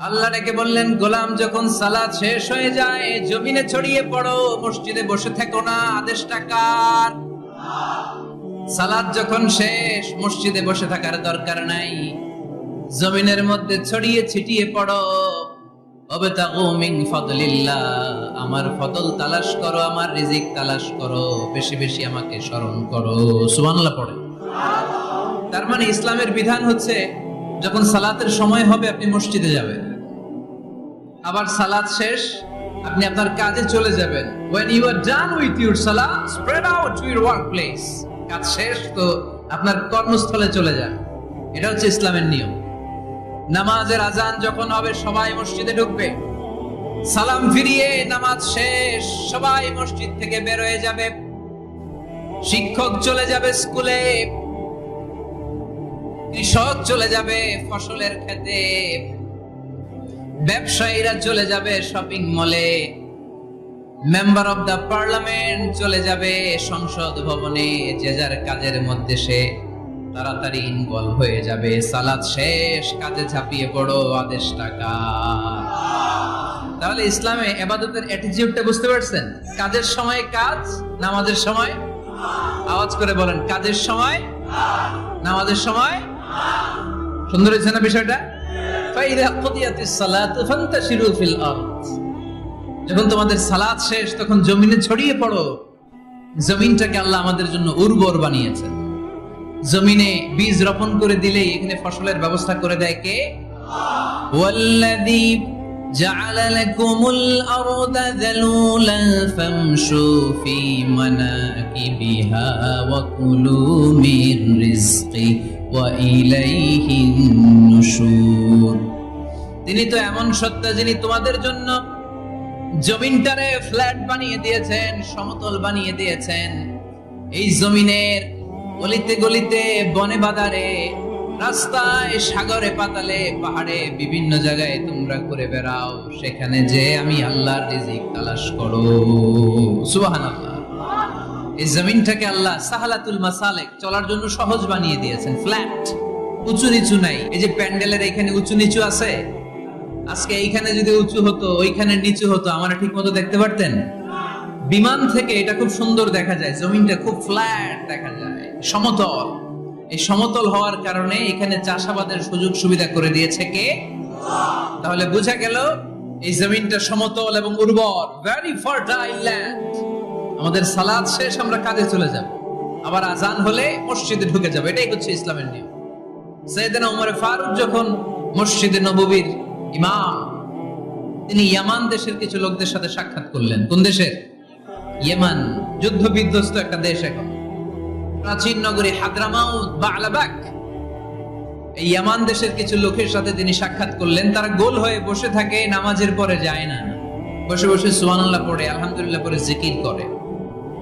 আল্লাহ ডেকে বললেন, গোলাম, যখন সালাদ শেষ হয়ে যায়, জমিনে ছড়িয়ে পড়ো, মসজিদে বসে থেকো না, আদেশটা কার? সালাদ যখন শেষ, মসজিদে বসে থাকার দরকার নাই। জমিনের মধ্যে ছড়িয়ে ছিটিয়ে পড়ো। আমার ফদল তালাশ করো, আমার রিজিক তালাশ করো, বেশি বেশি আমাকে স্মরণ করো। সুবহানাল্লাহ পড়ে। তার মানে ইসলামের বিধান হচ্ছে, যখন সালাতের সময় হবে, আপনি মসজিদে যাবেন। আবার সালাত শেষ, আপনি আপনার কাজে চলে যাবেন। When you are done with your salah, spread out to your workplace কাজ শেষ তো আপনার কর্মস্থলে চলে যান। এটা হচ্ছে ইসলামের নিয়ম। নামাজের আজান যখন হবে, সবাই মসজিদে ঢুকবে। সালাম ফিরিয়ে নামাজ শেষ, সবাই মসজিদ থেকে বের হয়ে যাবে। শিক্ষক চলে যাবে স্কুলে। কৃষক চলে যাবে ফসলের খেতে। ব্যবসায়ীরা চলে যাবে শপিং মলে মেম্বার অফ দা পার্লামেন্ট চলে যাবে সংসদ ভবনে, যে যার কাজের মধ্যে সে তাড়াতাড়ি ইনভলভ হয়ে যাবে। সালাদ শেষ, কাজে ঝাঁপিয়ে পড়ো, আদেশ টাকা। তাহলে ইসলামে এবাদতের অ্যাটিটিউডটা বুঝতে পারছেন? কাজের সময় কাজ, নামাজের সময়? আওয়াজ করে বলেন, কাজের সময়? নামাজের সময়? সুন্দর হয়েছে না বিষয়টা? ফাইদা কুদিয়াতিস সালাতু ফান্তাশিরু ফিল আরদ যখন তোমাদের সালাত শেষ তখন জমিনে ছড়িয়ে পড়ো জমিনটাকে আল্লাহ আমাদের জন্য উর্বর বানিয়েছেন জমিনে বীজ রোপণ করে দিলেই এখানে ফসলের ব্যবস্থা করে দেয় কে ওয়াল্লাযী جعل لكم الأرض ذلولا فامشوا في مناكبها وكلوا من رزقه وإليه النشور তিনি তো এমন সত্য যিনি তোমাদের জন্য জমিনটারে ফ্ল্যাট বানিয়ে দিয়েছেন, সমতল বানিয়ে দিয়েছেন। এই জমিনের গলিতে গলিতে, বনে বাদারে, রাস্তায়, সাগরে পাতালে, পাহাড়ে বিভিন্ন জায়গায় তোমরা করে বেড়াও। সেখানে যে আমি আল্লাহর রিজিক তালাশ করো। সুবহানাল্লাহ। এই জমিনটাকে আল্লাহ সাহালাতুল মাসালেক চলার জন্য সহজ বানিয়ে দিয়েছেন ফ্ল্যাট উঁচু নিচু নাই। এই যে প্যান্ডেলের এখানে উঁচু নিচু আছে, আজকে এইখানে যদি উঁচু হতো, ওইখানে নিচু হতো, আমরা ঠিক মতো দেখতে পারতেন? বিমান থেকে এটা খুব সুন্দর দেখা যায়, জমিনটা খুব ফ্ল্যাট দেখা যায়, সমতল। এই সমতল হওয়ার কারণে এখানে চাষাবাদের সুযোগ সুবিধা করে দিয়েছে কে? তাহলে বোঝা গেল, এই জমিনটা সমতল এবং উর্বর ভেরি ফার্টাইল ল্যান্ড আমাদের সালাদ শেষ, আমরা কাজে চলে যাব। আবার আজান হলে মসজিদে ঢুকে যাবে, এটাই হচ্ছে ইসলামের নিয়ম। সৈয়দনা উমর ফারুক যখন মসজিদে নববীর ইমাম, তিনি ইয়ামান দেশের কিছু লোকদের সাথে সাক্ষাৎ করলেন। কোন দেশের? ইয়েমান যুদ্ধ বিধ্বস্ত একটা দেশ এখন। প্রাচীন নগরী হাদ্রামাউত বা আলাবাক এই ইয়ামান দেশের কিছু লোকের সাথে তিনি সাক্ষাৎ করলেন। তারা গোল হয়ে বসে থাকে, নামাজের পরে যায় না। বসে বসে সুবহানাল্লাহ পড়ে, আলহামদুলিল্লাহ পরে জিকির করে।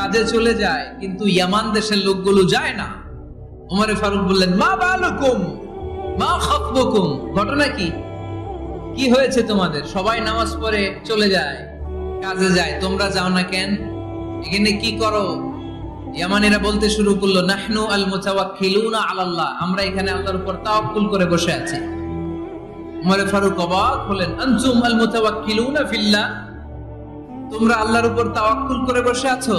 কাজে চলে যায়, কিন্তু ইয়ামান দেশের লোকগুলো যায় না। ওমরে ফারুক বললেন, মা বালুকুম, মা খাতবুকুম ঘটনা কি? কি হয়েছে তোমাদের? সবাই নামাজ পড়ে চলে যায়, কাজে যায়, তোমরা যাও না কেন? এখানে কি করো? ইয়ামানিরা বলতে শুরু করল, নাহনু আল মুতাওয়াক্কিলুনা আলাল্লাহ। আমরা এখানে আল্লাহর উপর তাওয়াক্কুল করে বসে আছি। উমরে ফারুক অবাক হলেন, আনতুম আল মুতাওয়াক্কিলুনা ফিল্লাহ? তোমরা আল্লাহর উপর তাওয়াক্কুল করে বসে আছো?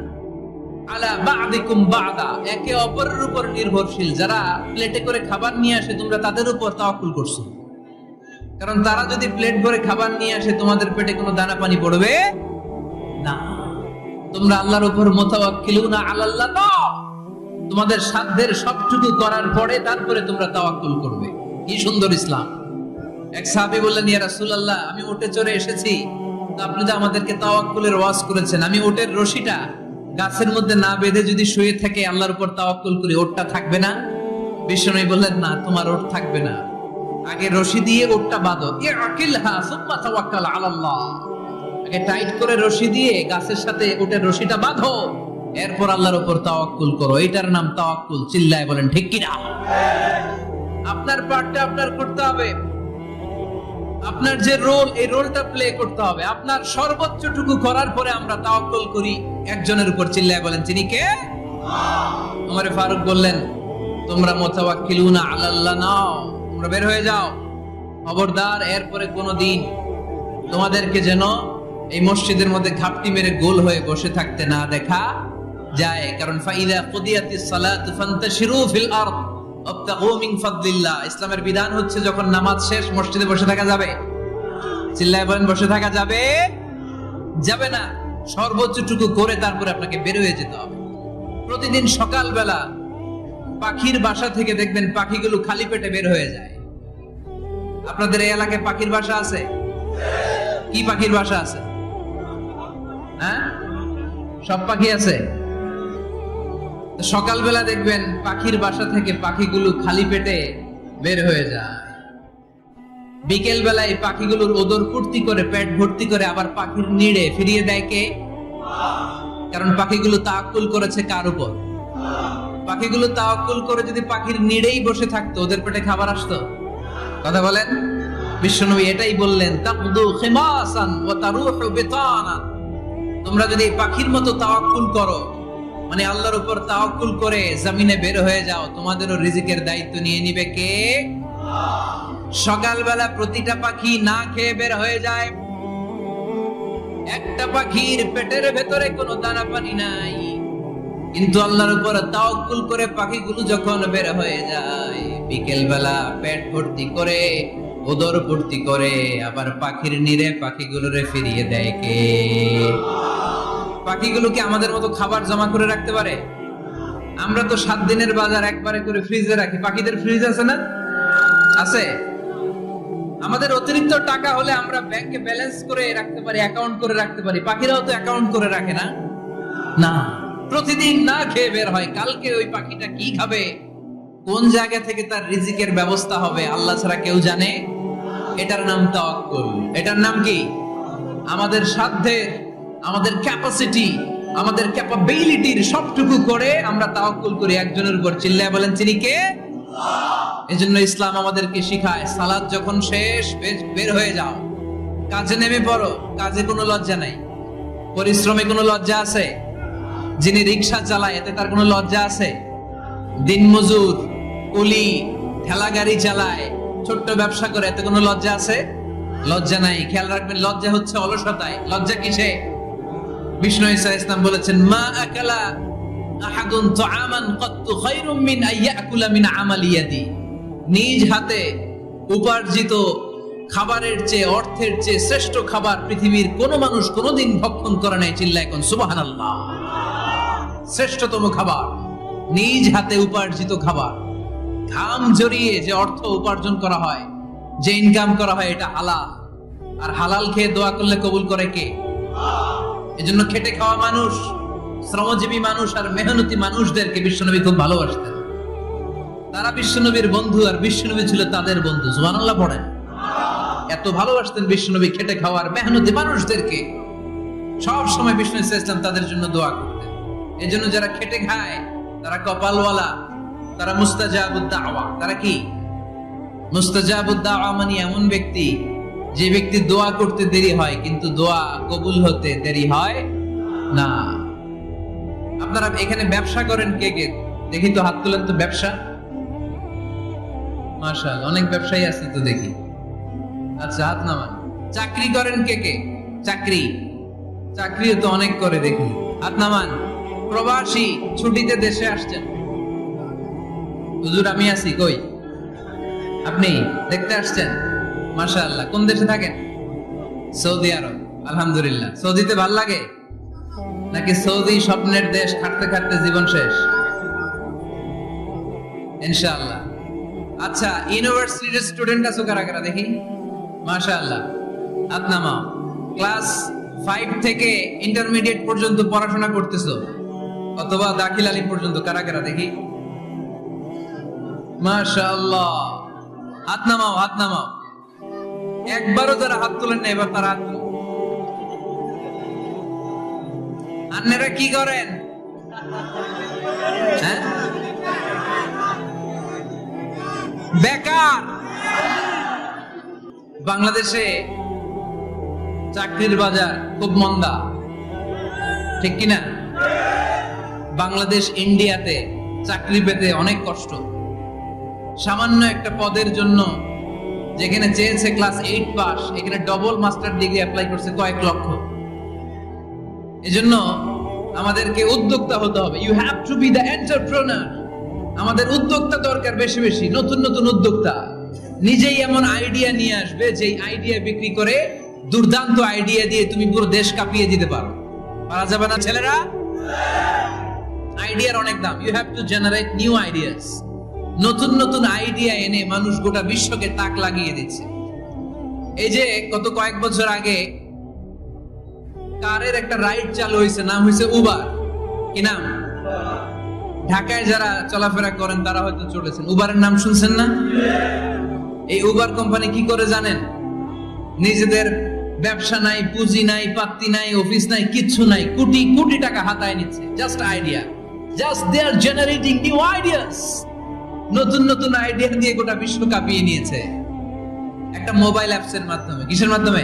একে অপরের উপর নির্ভরশীল। যারা প্লেটে করে খাবার নিয়ে আসে, তোমরা তাদের উপর করছ। কারণ তারা যদি প্লেট ভরে খাবার নিয়ে আসে, তোমাদের পেটে কোনো দানা পানি পড়বে না। তোমরা আল্লাহর উপর না তোমাদের সাধ্যের সবটুকু করার পরে তারপরে তোমরা তাওয়াক্কুল করবে। কি সুন্দর ইসলাম। এক সাহাবী বললেন, ইয়া রাসূলুল্লাহ, আমি উটে চড়ে এসেছি। তো আপনি তো আমাদেরকে তাওয়াক্কুলের ওয়াজ করেছেন। আমি উটের রশিটা গাছের মধ্যে না বেঁধে যদি শুয়ে থাকে, আল্লাহর উপর তাওয়াক্কুল করি, ওটটা থাকবে না? বিষ্ণু বললেন, না, তোমার ওট থাকবে না। আগে রশি দিয়ে ওটটা বাঁধো। আগে টাইট করে রশি দিয়ে গাছের সাথে ওটের রশিটা বাঁধো। এরপর আল্লাহর উপর তাওয়াক্কুল করো। এটার নাম তাওয়াক্কুল। চিল্লায় বলেন, ঠিক কিনা? আপনার পার্টটা আপনার করতে হবে। আপনার যে রোল, এই রোলটা প্লে করতে হবে। আপনার সর্বোচ্চটুকু করার পরে আমরা তাওয়াক্কুল করি। একজনের উপর চিল্লায় বলেন, তিনি কে? আমার ফারুক বললেন, তোমরা মোতাওয়াক্কিলুনা আলাল্লাহ নাও, তোমরা বের হয়ে যাও। খবরদার, এরপরে কোনোদিন তোমাদেরকে যেন এই মসজিদের মধ্যে ঘাপটি মেরে গোল হয়ে বসে থাকতে না দেখা যায়। কারণ ফাইদা কুদিয়াতিস সালাত ফান্তাশিরু ফিল আরদ, ওয়াবতাগু মিন ফাদলিল্লাহ। ইসলামের বিধান হচ্ছে যখন নামাজ শেষ, মসজিদে বসে থাকা যাবে। চিল্লায় বলেন, বসে থাকা যাবে? যাবে না। সর্বোচ্চটুকু করে তারপরে আপনাকে বের হয়ে যেতে হবে। প্রতিদিন সকালবেলা পাখির বাসা থেকে দেখবেন পাখিগুলো খালি পেটে বের হয়ে যায়। আপনাদের এই এলাকায় পাখির বাসা আছে? কি পাখির বাসা আছে? হ্যাঁ? সব পাখি আছে? সকালবেলা দেখবেন পাখির বাসা থেকে পাখিগুলো খালি পেটে বের হয়ে যায়। বিকেল বেলায় পাখিগুলোর ওদর পূর্তি করে, পেট ভর্তি করে আবার পাখির নিড়ে ফিরিয়ে দেয় কে? কারণ পাখিগুলো তাকুল করেছে কার উপর? পাখিগুলো তাওয়াক্কুল করে যদি পাখির নিড়েই বসে থাকতো, ওদের পেটে খাবার আসতো? কথা বলেন? বিশ্বনবী এটাই বললেন, তাকদু খিমাসান ওয়া তারুহু বিতানা। তোমরা যদি পাখির মতো তাওয়াক্কুল করো মানে আল্লাহর উপর তাওয়াক্কুল করে জমিনে বের হয়ে যাও, তোমাদেরও রিজিকের দায়িত্ব নিয়ে নিবে কে? সকালবেলা প্রতিটা পাখি না খেয়ে বের হয়ে যায়। একটা পাখির পেটের ভেতরে কোনো দানা পানি নাই। কিন্তু আল্লাহর উপর তাওকুল করে পাখিগুলো যখন বের হয়ে যায় বিকেল বেলা পেট ভর্তি করে ওদর ভর্তি করে, আবার পাখির নিরে পাখিগুলোরে ফিরিয়ে দেয় কে? পাখিগুলো কি আমাদের মতো খাবার জমা করে রাখতে পারে? আমরা তো সাত দিনের বাজার একবারে করে ফ্রিজে রাখি। পাখিদের ফ্রিজ আছে না? আছে? আমাদের অতিরিক্ত টাকা হলে আমরা ব্যাংকে ব্যালেন্স করে রাখতে পারি, অ্যাকাউন্ট করে রাখতে পারি। পাখিরাও তো অ্যাকাউন্ট করে রাখে না। না, প্রতিদিন না খেয়ে বের হয়। কালকে ওই পাখিটা কি খাবে? কোন জায়গা থেকে তার রিজিকের ব্যবস্থা হবে, আল্লাহ ছাড়া কেউ জানে? এটার নাম তাওয়াক্কুল। এটার নাম কি? আমাদের সাধ্যের আমাদের ক্যাপাসিটি আমাদের ক্যাপাবিলিটির সবটুকু করে আমরা তাওয়াক্কুল করি। একজনের উপর চিল্লায় বলেন, চিনি কে? এজন্য ইসলাম আমাদেরকে শিখায়, সালাদ যখন শেষ, বের- হয়ে যাও। কাজে নেমে পড়ো, কাজে কোনো লজ্জা নাই। পরিশ্রমে কোনো লজ্জা আছে? যিনি রিক্সা চালায়, এতে তার কোনো লজ্জা আছে? দিনমজুর কুলি, ঠেলা গাড়ি চালায়, ছোট্ট ব্যবসা করে, এতে কোনো লজ্জা আছে? লজ্জা নাই। খেয়াল রাখবেন, লজ্জা হচ্ছে অলসতায়। লজ্জা কিসে? বিষ্ণু ইসা ইসলাম বলেছেন, মা আকালা আহাদুন তুআমান কত্তু খায়রুম মিন আইয়াকুলা মিন আমালি নিজ হাতে উপার্জিত খাবারের চেয়ে, অর্থের চেয়ে শ্রেষ্ঠ খাবার পৃথিবীর কোন মানুষ কোনোদিন ভক্ষণ করে নাই চিল্লায় কোন, সুবহানাল্লাহ। শ্রেষ্ঠতম খাবার, নিজ হাতে উপার্জিত খাবার। ঘাম জড়িয়ে যে অর্থ উপার্জন করা হয়, যে ইনকাম করা হয়, এটা হালাল। আর হালাল খেয়ে দোয়া করলে কবুল করে কে? এজন্য খেটে খাওয়া মানুষ। শ্রমজীবী মানুষ আর মেহনতি মানুষদেরকে বিশ্বনবী খুব ভালোবাসতেন। তারা বিশ্বনবীর বন্ধু আর বিশ্বনবী ছিল তাদের বন্ধু। সুবহানাল্লাহ পড়েন। এত ভালোবাসতেন বিশ্বনবী খেটে খাওয়ার মেহনতি মানুষদেরকে। সব সময় বিষ্ণু ইসলাম তাদের জন্য দোয়া করতেন। এই জন্য যারা খেটে খায়, তারা কপালওয়ালা, তারা মুস্তাজাবুদ্দাওয়া। তারা কি? মুস্তাজাবুদ্দাওয়া মানে এমন ব্যক্তি, যে ব্যক্তি দোয়া করতে দেরি হয়, কিন্তু দোয়া কবুল হতে দেরি হয় না। আপনারা এখানে ব্যবসা করেন কে কে? দেখি তো হাত তুলেন তো ব্যবসা। মার্শাল অনেক ব্যবসায়ী আছে তো দেখি। আচ্ছা হাত নামান। চাকরি করেন কে কে? চাকরি। চাকরিও তো অনেক করে দেখি। হাত নামান। প্রবাসী, ছুটিতে দেশে আসছেন। হুজুর, আমি আছি, কই? আপনি দেখতে আসছেন? মাশাআল্লাহ, কোন দেশে থাকেন? সৌদি আরব। আলহামদুলিল্লাহ। সৌদিতে ভালো লাগে? নাকি সৌদি স্বপ্নের দেশ খাটতে খাটতে জীবন শেষ? ইনশাআল্লাহ। আচ্ছা ইউনিভার্সিটির স্টুডেন্ট আছো কারা কারা দেখি? মাশাআল্লাহ। নামাও। ক্লাস ফাইভ থেকে ইন্টারমিডিয়েট পর্যন্ত পড়াশোনা করতেছো? অথবা দাখিল আলী পর্যন্ত, কারা কারা দেখি? মাশাআল্লাহ। হাত নামাও হাত নামাও। একবারও যারা হাত তোলেন না এবার তারা হাত আপনারা কি করেন? হ্যাঁ? বেকার। বাংলাদেশে চাকরির বাজার খুব মন্দা। ঠিক কিনা? বাংলাদেশ ইন্ডিয়াতে চাকরি পেতে অনেক কষ্ট। সামান্য একটা পদের জন্য যেখানে চেয়েছে ক্লাস এইট পাস এখানে ডবল মাস্টার ডিগ্রি অ্যাপ্লাই করছে কয়েক লক্ষ। এজন্য আমাদেরকে উদ্যোক্তা হতে হবে। You have to be the entrepreneur আমাদের উদ্যোক্তা দরকার বেশি বেশি, নতুন নতুন উদ্যোক্তা। নিজেই এমন আইডিয়া নিয়ে আসবে, যেই আইডিয়া বিক্রি করে দুর্দান্ত আইডিয়া দিয়ে তুমি পুরো দেশ কাঁপিয়ে দিতে পারো। পারা যাবে না, ছেলেরা? আইডিয়ার অনেক দাম। You have to generate new ideas নতুন নতুন আইডিয়া এনে মানুষ গোটা বিশ্বকে তাক লাগিয়ে দিচ্ছে। এই যে গত কয়েক বছর আগে কারের একটা রাইড চালু হয়েছে, নাম হয়েছে উবার কি নাম? ঢাকায় যারা চলাফেরা করেন, তারা হয়তো চলেছেন। উবারের নাম শুনছেন না? এই উবার কোম্পানি কি করে জানেন? নিজেদের ব্যবসা নাই, পুঁজি নাই, পাত্তি নাই অফিস নাই, কিচ্ছু নাই। কোটি কোটি টাকা হাতায় নিচ্ছে। Just idea just they are generating new ideas নতুন নতুন আইডিয়া দিয়ে গোটা বিশ্ব কাঁপিয়ে নিয়েছে। একটা মোবাইল অ্যাপসের মাধ্যমে। কিসের মাধ্যমে?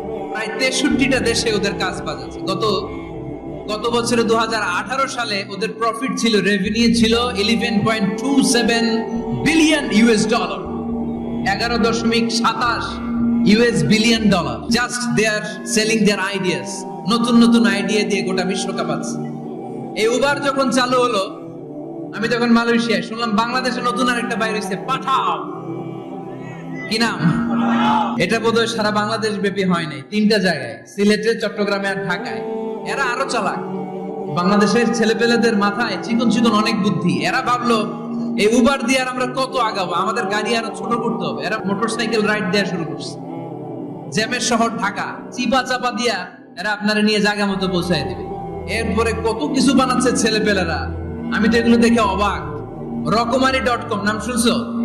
প্রায় তেষট্টিটা দেশে ওদের কাজ গত গত বছরে দু সালে ওদের প্রফিট ছিল রেভিনিউ ছিল eleven point two seven billion US dollar এগারো দশমিক সাতাশ US billion dollar just they are selling their ideas নতুন নতুন আইডিয়া দিয়ে গোটা বিশ্বকাপ আছে এই উবার যখন চালু হলো, আমি তখন মালয়েশিয়ায়, শুনলাম বাংলাদেশে নতুন আরেকটা বাইরে হয়েছে পাঠাও। কি নাম? এটা বোধহয় সারা বাংলাদেশ ব্যাপী হয় নাই। তিনটা জায়গায়, সিলেটে, চট্টগ্রামে আর ঢাকায়। এরা আরও চালাক। বাংলাদেশের ছেলেপেলেদের মাথায় চিকন চিকন অনেক বুদ্ধি। এরা ভাবলো, এই উবার দিয়ে আমরা কত আগাবো? আমাদের গাড়ি আরও ছোট করতে হবে। এরা মোটরসাইকেল রাইড দেওয়া শুরু করছে। জ্যামের শহর ঢাকা। চিপা চাপা দিয়া এরা আপনারা নিয়ে জায়গা মতো পৌঁছায় দিবে। এরপরে কত কিছু বানাচ্ছে ছেলেপেলেরা। আমি তো এগুলো দেখে অবাক। রকমারি ডট কম নাম শুনছো?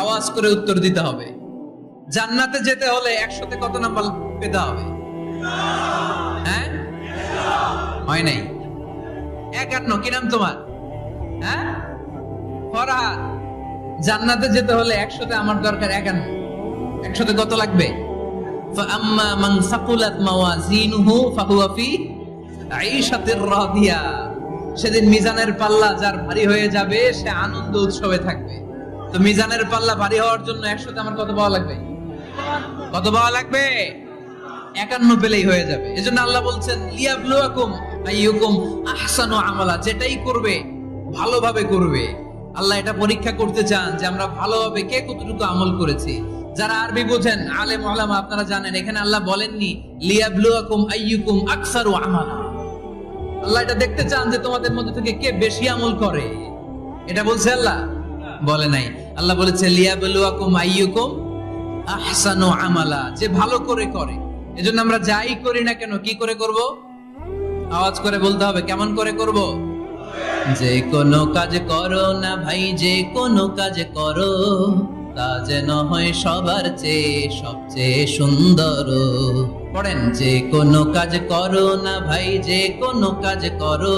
আওয়াজ করে উত্তর দিতে হবে জান্নাতে যেতে হলে একশোতে কত নাম্বার পেতে হবে হ্যাঁ হয় নাই একান্ন কি নাম তোমার হ্যাঁ ফরহাদ জান্নাতে যেতে হলে একশোতে আমার দরকার একান্ন একশোতে কত লাগবে فأما من ثقلت موازينه فهو في عيشة راضية সেদিন মিজানের পাল্লা যার ভারী হয়ে যাবে সে আনন্দ উৎসবে থাকবে তো মিজানের পাল্লা ভারী হওয়ার জন্য একসাথে আমার কত পাওয়া লাগবে? কত পাওয়া লাগবে? একান্ন পেলেই হয়ে যাবে। এজন্য আল্লাহ বলছেন আইয়ুকুম যেটাই করবে, ভালোভাবে করবে। আল্লাহ এটা পরীক্ষা করতে চান যে আমরা ভালোভাবে কে কতটুকু আমল করেছি। যারা আরবি বোঝেন, আলেম ওলামা আপনারা জানেন, এখানে আল্লাহ বলেননি, লিয়াবলুয়াকুম আইয়ুকুম আকসারু আমালা। আল্লাহ এটা দেখতে চান যে তোমাদের মধ্যে থেকে কে বেশি আমল করে। এটা বলছে আল্লাহ। বলে নাই। আল্লাহ বলেছে, লিয়াবলুয়াকুম আইয়ুকুম আহসানু আমালা। যে ভালো করে করে। এজন্য আমরা যাই করি না কেন? কি করে করব? আওয়াজ করে বলতে হবে, কেমন করে করব? যে কোনো কাজ করো না ভাই, যে কোনো কাজ করো, তা যেন হয় সবার চেয়ে সবচেয়ে সুন্দর। পড়েন, যে কোনো কাজ করো না ভাই, যে কোনো কাজ করো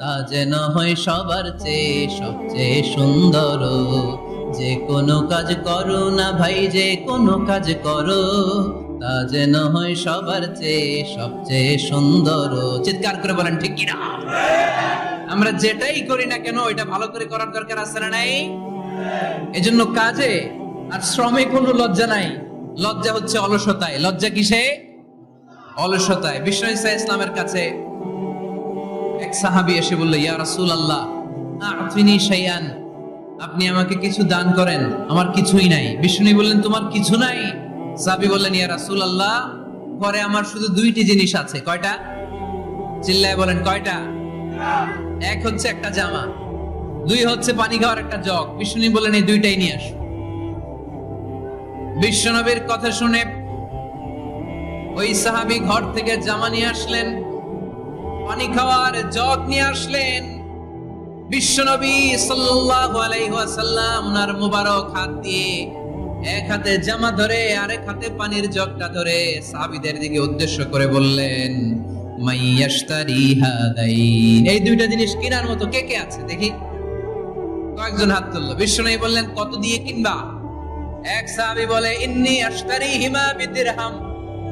তা যেন হয় সবার চেয়ে সবচেয়ে সুন্দর। যে কোনো কাজ করো না ভাই, যে কোনো কাজ করো, তা যেন হয় সবার চেয়ে সবচেয়ে সুন্দর। চিৎকার করে বলেন, ঠিক কিনা? আমরা যেটাই করি না কেন, ওইটা ভালো করে করার দরকার আছে না নাই? এজন্য কাজে আর শ্রমে কোনো লজ্জা নাই। লজ্জা হচ্ছে অলসতায়। লজ্জা কিসে? অলসতায়। বিশ্ব ইসলামের কাছে এক সাহাবি এসে বলল, ইয়া রাসূল আল্লাহ আফিনি আপনি আমাকে কিছু দান করেন, আমার কিছুই নাই। বিষ্ণু বললেন, তোমার কিছু নাই? সাহাবি বললেন, ইয়া রাসূল আল্লাহ পরে আমার শুধু দুইটি জিনিস আছে। কয়টা? চিল্লায় বলেন, কয়টা? এক হচ্ছে একটা জামা, দুই হচ্ছে পানি খাওয়ার একটা জগ। বিষ্ণু বললেন, এই দুইটাই নিয়ে আসো। বিশ্বনবীর কথা শুনে ওই সাহাবি ঘর থেকে জামা নিয়ে আসলেন। পানি খাওয়ার জগ নিয়ে আসলেন, বিশ্বনবী মুবারক হাত দিয়ে এক হাতে জামা ধরে, আরেক হাতে পানির জগটা ধরে দিকে উদ্দেশ্য করে বললেন এই দুইটা জিনিস কেনার মতো কে কে আছে? দেখি। কয়েকজন হাত তুললো। বিশ্বনবী বললেন, কত দিয়ে কিনবা? এক সাহাবী বলে, ইন্নি আশতারি হিমা বিদিরহাম।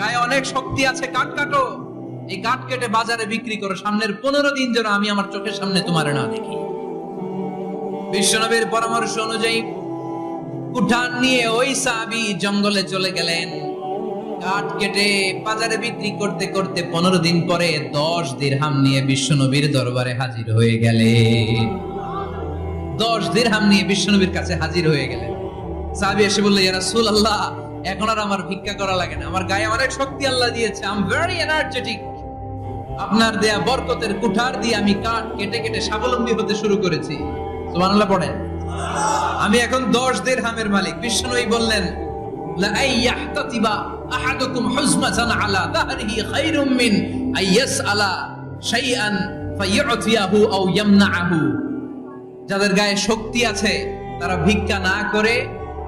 গায়ে অনেক শক্তি আছে কাঠ কাটো। এই কাঠ কেটে বাজারে বিক্রি করো। সামনের পনেরো দিন যেন আমি আমার চোখের সামনে তোমার না দেখি। বিশ্বনবীর পরামর্শ অনুযায়ী কুঠার নিয়ে ওই সাহাবি জঙ্গলে চলে গেলেন। কাঠ কেটে বাজারে বিক্রি করতে করতে পনেরো দিন পরে দশ দিরহাম নিয়ে বিশ্বনবীর দরবারে হাজির হয়ে গেলেন দশ দিরহাম নিয়ে বিশ্বনবীর কাছে হাজির হয়ে গেলেন। সাহাবি এসে বলল ইয়া রাসূল আল্লাহ এখন আর আমার ভিক্ষা করা লাগে না। আমার গায়ে অনেক শক্তি আল্লাহ দিয়েছে। আই এম ভেরি এনার্জেটিক আপনার দেয়া বরকতের কুঠার দিয়ে আমি কাঠ কেটে কেটে স্বাবলম্বী হতে শুরু করেছি। সুবহানাল্লাহ পড়েন। আমি এখন দশ দিরহামের মালিক। বিষ্ণুই বললেন লা আই ইয়াহতাতিবা আহাদুকুম হুজমাতান আলা দাহরিহি খায়রুম মিন আই ইয়াসআলা শাইআন ফায়ুতিয়াহু আও ইয়ামনাহু যাদের গায়ে শক্তি আছে, তারা ভিক্ষা না করে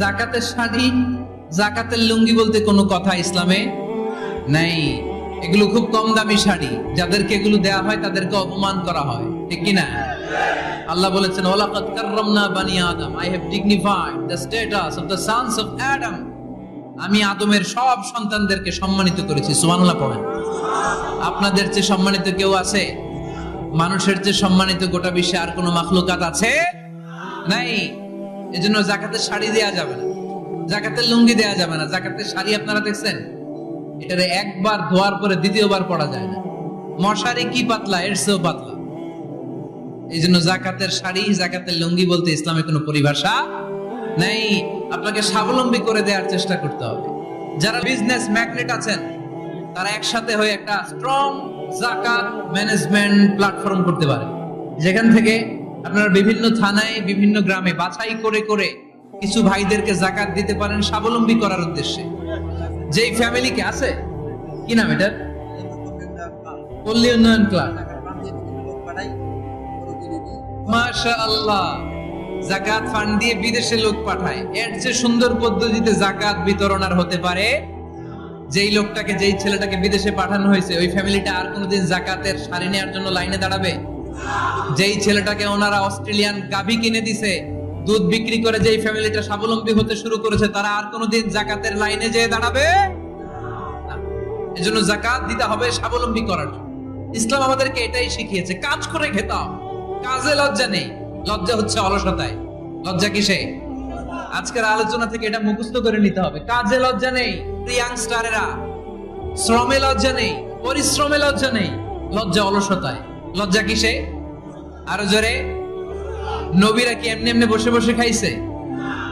জাকাতের শাড়ি জাকাতের লুঙ্গি বলতে কোনো কথা ইসলামে নাই। এগুলো খুব কম দামি শাড়ি, যাদেরকে এগুলো দেয়া হয় তাদেরকে অপমান করা হয়, ঠিক কি না? আল্লাহ বলেছেন, ওয়ালাকাদ কাররামনা বানি আদম I have dignified the status of the sons of Adam আমি আদমের সব সন্তানদেরকে সম্মানিত করেছি, সুবহানাল্লাহ পড়েন। আপনাদের চেয়ে সম্মানিত কেউ আছে? মানুষের চেয়ে সম্মানিত গোটা বিশ্বে আর কোনো মাখলুকাত আছে? নাই। এজন্য জাকাতের শাড়ি দেয়া যাবে না। জাকাতের লুঙ্গি দেয়া যাবে না। জাকাতের শাড়ি আপনারা দেখছেন? এটারে একবার ধোয়ার পরে দ্বিতীয়বার পড়া যায় না। মশারি কি পাতলা, এর চেয়েও পাতলা। এই জন্য জাকাতের শাড়ি, জাকাতের লুঙ্গি বলতে ইসলামে কোনো পরিভাষা নেই। আপনাকে স্বাবলম্বী করে দেওয়ার চেষ্টা করতে হবে। যারা বিজনেস ম্যাগনেট আছেন, তারা একসাথে হয়ে একটা স্ট্রং জাকাত ম্যানেজমেন্ট প্ল্যাটফর্ম করতে পারে যেখান থেকে আপনারা বিভিন্ন থানায়, বিভিন্ন গ্রামে বাছাই করে করে কিছু ভাইদেরকে জাকাত দিতে পারেন স্বাবলম্বী করার উদ্দেশ্যে। যেই ফ্যামিলিকে আছে? কি নাম এটার? পল্লী উন্নয়ন ক্লাব। মাশা আল্লাহ জাকাত ফান্ড দিয়ে বিদেশে লোক পাঠায়। এর চেয়ে সুন্দর পদ্ধতিতে জাকাত বিতরণ আর হতে পারে যেই লোকটাকে, যেই ছেলেটাকে বিদেশে পাঠানো হয়েছে, ওই ফ্যামিলিটা আর কোনোদিন জাকাতের শাড়ি নেওয়ার জন্য লাইনে দাঁড়াবে? যেই ছেলেটাকে ওনারা অস্ট্রেলিয়ান গাভী কিনে দিছে, দুধ বিক্রি করে যেই ফ্যামিলিটা স্বাবলম্বী হতে শুরু করেছে, তারা আর কোনোদিন জাকাতের লাইনে যেয়ে দাঁড়াবে। এজন্য জাকাত দিতে হবে স্বাবলম্বী করার ইসলাম আমাদেরকে এটাই শিখিয়েছে, কাজ করে খেতে হবে। কাজে লজ্জা নেই। লজ্জা হচ্ছে অলসতায়। লজ্জা কিসে? আজকের আলোচনা থেকে এটা মুখস্থ করে নিতে হবে। কাজে লজ্জা নেই ইয়াংস্টারেরা শ্রমে লজ্জা নেই, পরিশ্রমে লজ্জা নেই। লজ্জা অলসতায়। লজ্জা কিসে? আরও জোরে। নবীরা কি এমনি এমনি বসে বসে খাইছে?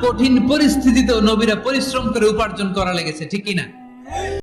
কঠিন পরিস্থিতিতেও নবীরা পরিশ্রম করে উপার্জন করা লেগেছে, ঠিক কিনা